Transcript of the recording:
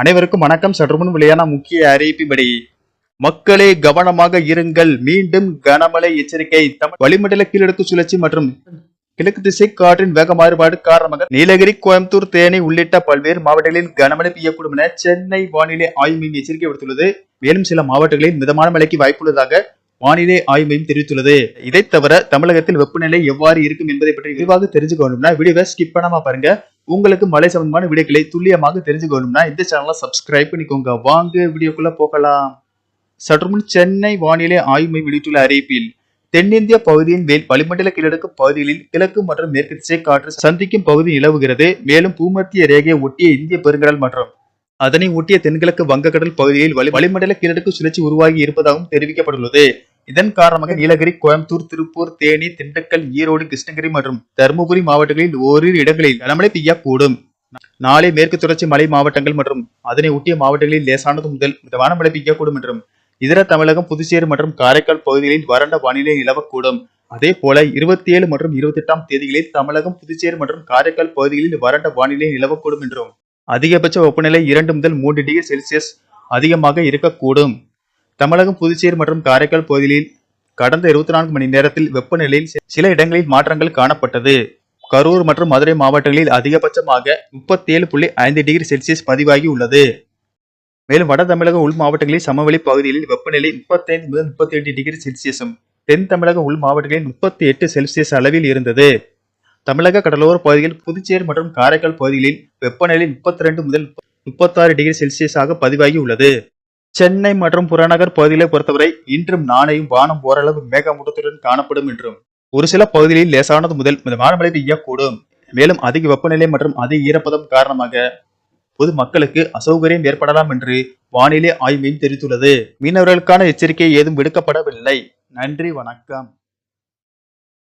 அனைவருக்கும் வணக்கம். சற்றுமுன் வெளியான முக்கிய அறிவிப்பின்படி மக்களே கவனமாக இருங்கள். மீண்டும் கனமழை எச்சரிக்கை. தமிழ் வளிமண்டல கீழடுக்கு சுழற்சி மற்றும் கிழக்கு திசை காற்றின் வேக மாறுபாடு காரணமாக நீலகிரி கோயம்புத்தூர் தேனி உள்ளிட்ட பல்வேறு மாவட்டங்களில் கனமழை பெய்யக்கூடும் என சென்னை வானிலை ஆய்வு மையம் எச்சரிக்கை விடுத்துள்ளது. மேலும் சில மாவட்டங்களில் மிதமான மழைக்கு வாய்ப்புள்ளதாக வானிலை ஆய்வு மையம் தெரிவித்துள்ளது. இதை தவிர தமிழகத்தில் வெப்பநிலை எவ்வாறு இருக்கும் என்பதை பற்றி விரிவாக தெரிஞ்சுக்கணும்னா வீடியோவை ஸ்கிப் பண்ணாம பாருங்க. உங்களுக்கு மழை சம்பந்தமான வீடியோக்களை துல்லியமாக தெரிஞ்சுக்கணும்னா இந்த சேனலை சப்ஸ்கிரைப் பண்ணிக்கோங்க. வாங்க வீடியோக்குள்ள போகலாம். சற்றுமுன் சென்னை வானிலை ஆய்வு மையம் வெளியிட்டுள்ள அறிவிப்பில் தென்னிந்திய பகுதியின் மேல் வளிமண்டல கீழடுக்கு பகுதிகளில் கிழக்கு மற்றும் மேற்கு திசை காற்று சந்திக்கும் பகுதி நிலவுகிறது. மேலும் பூமத்திய ரேகையை ஒட்டிய இந்திய பெருங்கடல் மற்றும் அதனை ஒட்டிய தென்கிழக்கு வங்கக்கடல் பகுதியில் வளி வளிமண்டல கீழடுக்கு சுழற்சி உருவாகி இருப்பதாகவும் தெரிவிக்கப்பட்டுள்ளது. இதன் காரணமாக நீலகிரி கோயம்புத்தூர் திருப்பூர் தேனி திண்டுக்கல் ஈரோடு கிருஷ்ணகிரி மற்றும் தருமபுரி மாவட்டங்களில் ஓரிரு இடங்களில் கனமழை பெய்யக்கூடும். நாளை மேற்கு தொடர்ச்சி மலை மாவட்டங்கள் மற்றும் அதனை ஒட்டிய மாவட்டங்களில் லேசானது முதல் மிதமான மழை பெய்யக்கூடும் என்றும் இதர தமிழகம் புதுச்சேரி மற்றும் காரைக்கால் பகுதிகளில் வறண்ட வானிலை நிலவக்கூடும். அதே போல இருபத்தி ஏழு மற்றும் இருபத்தி எட்டாம் தேதிகளில் தமிழகம் புதுச்சேரி மற்றும் காரைக்கால் பகுதிகளில் வறண்ட வானிலை நிலவக்கூடும் என்றும் அதிகபட்ச வெப்பநிலை இரண்டு முதல் மூன்று டிகிரி செல்சியஸ் அதிகமாக இருக்கக்கூடும். தமிழகம் புதுச்சேரி மற்றும் காரைக்கால் பகுதிகளில் கடந்த இருபத்தி நான்கு மணி நேரத்தில் வெப்பநிலையில் சில இடங்களில் மாற்றங்கள் காணப்பட்டது. கரூர் மற்றும் மதுரை மாவட்டங்களில் அதிகபட்சமாக முப்பத்தி ஏழு புள்ளி ஐந்து டிகிரி செல்சியஸ் பதிவாகி உள்ளது. மேலும் வட தமிழக உள் மாவட்டங்களில் சமவெளி பகுதிகளில் வெப்பநிலை முப்பத்தைந்து முதல் முப்பத்தி எட்டு டிகிரி செல்சியஸும் தென் தமிழக உள் மாவட்டங்களில் முப்பத்தி எட்டு செல்சியஸ் அளவில் இருந்தது. தமிழக கடலோர பகுதியில் புதுச்சேரி மற்றும் காரைக்கால் பகுதிகளில் வெப்பநிலை முப்பத்தி ரெண்டு முதல் முப்பத்தாறு டிகிரி செல்சியஸாக பதிவாகி உள்ளது. சென்னை மற்றும் புறநகர் பகுதிகளை பொறுத்தவரை இன்றும் நாளையும் வானம் ஓரளவு மேகமூட்டத்துடன் காணப்படும் என்றும் ஒரு சில பகுதிகளில் லேசானது முதல் மிதமான மழை பெய்யக்கூடும் மேலும் அதிக வெப்பநிலை மற்றும் அதிக ஈரப்பதம் காரணமாக பொது மக்களுக்கு அசௌகரியம் ஏற்படலாம் என்று வானிலை ஆய்வு தெரிவித்துள்ளது. மீனவர்களுக்கான எச்சரிக்கை ஏதும் விடுக்கப்படவில்லை. நன்றி வணக்கம்.